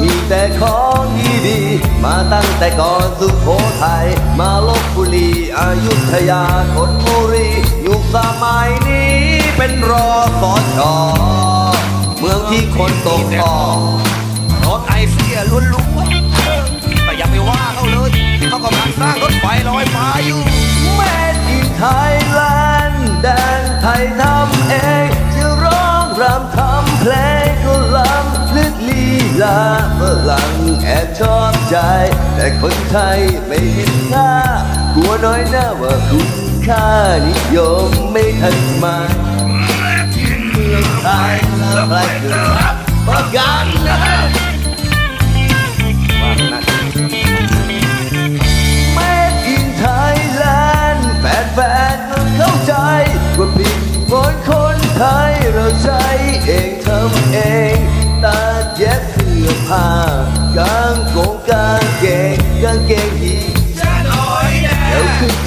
มีแต่ของดีๆมาตั้งแต่ก่อนสุโขทัยมาลบบุรีอายุธยาธนบุรียุคสมัยนี้เป็นรอสอชอเมืองที่คนตกต่อรถไอเสียล้วนๆแต่อย่าไปว่าเขาเลย เขากำลังสร้างรถไฟลอยฟ้าอยู่แม่ที่ไทยแลนด์แดนไทยทำเองจะร้องรำทำเพลง ลึกลีลาฝรั่งแอบชอบใจ แต่คนไทยไม่เห็นค่ากลัวน้อยหน้าว่าคุณค่านิยมไม่ทันสมัยเมืองไทยและใครเกิดประกัน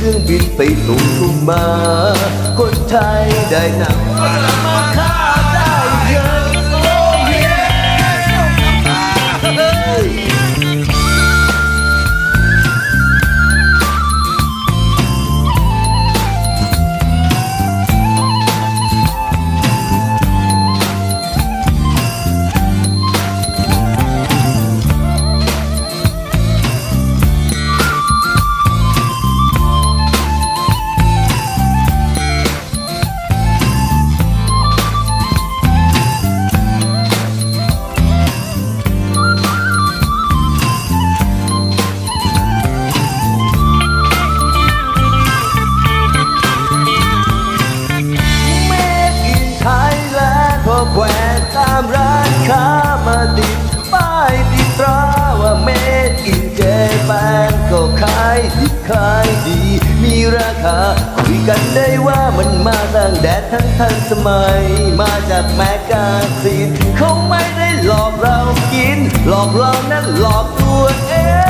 รื่องบินไปส่งทุ่งมา คนไทยได้นำ ดิบขายดี มีราคา คุยกันได้ว่ามันมาตั้งแดดทั้งทันสมัย มาจากแมกกาซีนเขาไม่ได้หลอกเรากิน หลอกเรานั้นหลอกตัวเอง